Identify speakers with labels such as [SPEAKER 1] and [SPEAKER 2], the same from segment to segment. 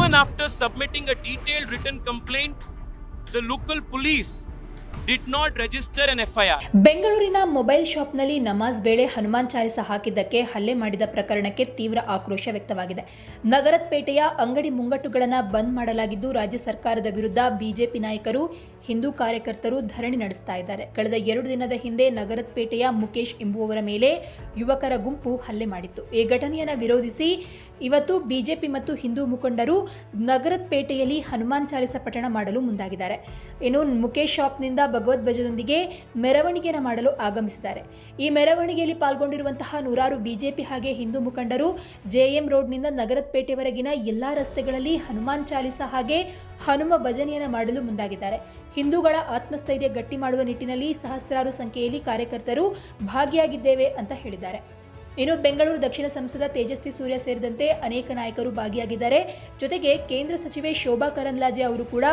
[SPEAKER 1] Even after submitting a detailed written complaint, the local police did not register an FIR
[SPEAKER 2] ಬೆಂಗಳೂರಿನ mobile ಶಾಪ್ನಲ್ಲಿ ನಮಾಜ್ ವೇಳೆ ಹನುಮಾನ್ ಚಾಲಿಸ ಹಾಕಿದ್ದಕ್ಕೆ ಹಲ್ಲೆ ಮಾಡಿದ ಪ್ರಕರಣಕ್ಕೆ ತೀವ್ರ ಆಕ್ರೋಶ ವ್ಯಕ್ತವಾಗಿದೆ. ನಗರಪೇಟೆಯ ಅಂಗಡಿ ಮುಂಗಟ್ಟುಗಳನ್ನು ಬಂದ್ ಮಾಡಲಾಗಿದ್ದು, ರಾಜ್ಯ ಸರ್ಕಾರದ ವಿರುದ್ಧ ಬಿಜೆಪಿ ನಾಯಕರು, ಹಿಂದೂ ಕಾರ್ಯಕರ್ತರು ಧರಣಿ ನಡೆಸ್ತಾ ಇದ್ದಾರೆ. ಕಳೆದ ಎರಡು ದಿನದ ಹಿಂದೆ ನಗರದ ಪೇಟೆಯ ಮುಕೇಶ್ ಎಂಬುವವರ ಮೇಲೆ ಯುವಕರ ಗುಂಪು ಹಲ್ಲೆ ಮಾಡಿತ್ತು. ಈ ಘಟನೆಯನ್ನು ವಿರೋಧಿಸಿ ಇವತ್ತು ಬಿಜೆಪಿ ಮತ್ತು ಹಿಂದೂ ಮುಖಂಡರು ನಗರಪೇಟೆಯಲ್ಲಿ ಹನುಮಾನ್ ಚಾಲಿಸ ಪಠಣ ಮಾಡಲು ಮುಂದಾಗಿದ್ದಾರೆ. ಇನ್ನು ಮುಖೇಶ್ ಶಾಪ್ನಿಂದ ಭಗವದ್ಧ್ವಜದೊಂದಿಗೆ ಮೆರವಣಿಗೆಯನ್ನು ಮಾಡಲು ಆಗಮಿಸಿದ್ದಾರೆ. ಈ ಮೆರವಣಿಗೆಯಲ್ಲಿ ಪಾಲ್ಗೊಂಡಿರುವಂತಹ ನೂರಾರು ಬಿಜೆಪಿ ಹಾಗೆ ಹಿಂದೂ ಮುಖಂಡರು ಜೆಎಂ ರೋಡ್ನಿಂದ ನಗರಪೇಟೆವರೆಗಿನ ಎಲ್ಲ ರಸ್ತೆಗಳಲ್ಲಿ ಹನುಮಾನ್ ಚಾಲಿಸ ಹಾಗೆ ಹನುಮ ಭಜನೆಯನ್ನು ಮಾಡಲು ಮುಂದಾಗಿದ್ದಾರೆ. ಹಿಂದೂಗಳ ಆತ್ಮಸ್ಥೈರ್ಯ ಗಟ್ಟಿ ಮಾಡುವ ನಿಟ್ಟಿನಲ್ಲಿ ಸಹಸ್ರಾರು ಸಂಖ್ಯೆಯಲ್ಲಿ ಕಾರ್ಯಕರ್ತರು ಭಾಗಿಯಾಗಿದ್ದೇವೆ ಅಂತ ಹೇಳಿದ್ದಾರೆ. ಇನ್ನು ಬೆಂಗಳೂರು ದಕ್ಷಿಣ ಸಂಸದ ತೇಜಸ್ವಿ ಸೂರ್ಯ ಸೇರಿದಂತೆ ಅನೇಕ ನಾಯಕರು ಭಾಗಿಯಾಗಿದ್ದಾರೆ ಜೊತೆಗೆ ಕೇಂದ್ರ ಸಚಿವೆ ಶೋಭಾ ಕರಂದ್ಲಾಜೆ ಅವರು ಕೂಡ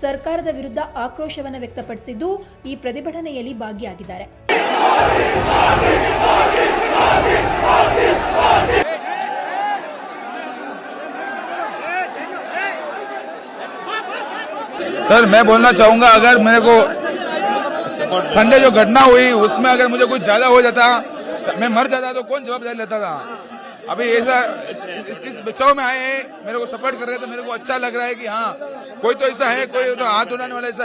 [SPEAKER 2] ಸರ್ಕಾರದ ವಿರುದ್ಧ ಆಕ್ರೋಶವನ್ನು ವ್ಯಕ್ತಪಡಿಸಿದ್ದು ಈ ಪ್ರತಿಭಟನೆಯಲ್ಲಿ ಭಾಗಿಯಾಗಿದ್ದಾರೆ
[SPEAKER 3] सर मैं बोलना चाहूंगा अगर मेरे को संडे जो घटना हुई उसमें अगर मुझे कुछ ज्यादा हो जाता मैं मर जाता तो कौन जवाबदारी लेता था? अभी ऐसा इस, बचाव में आए हैं मेरे को सपोर्ट कर रहे थे तो मेरे को अच्छा लग रहा है कि हाँ कोई तो ऐसा है कोई तो हाथ उड़ाने वाला ऐसा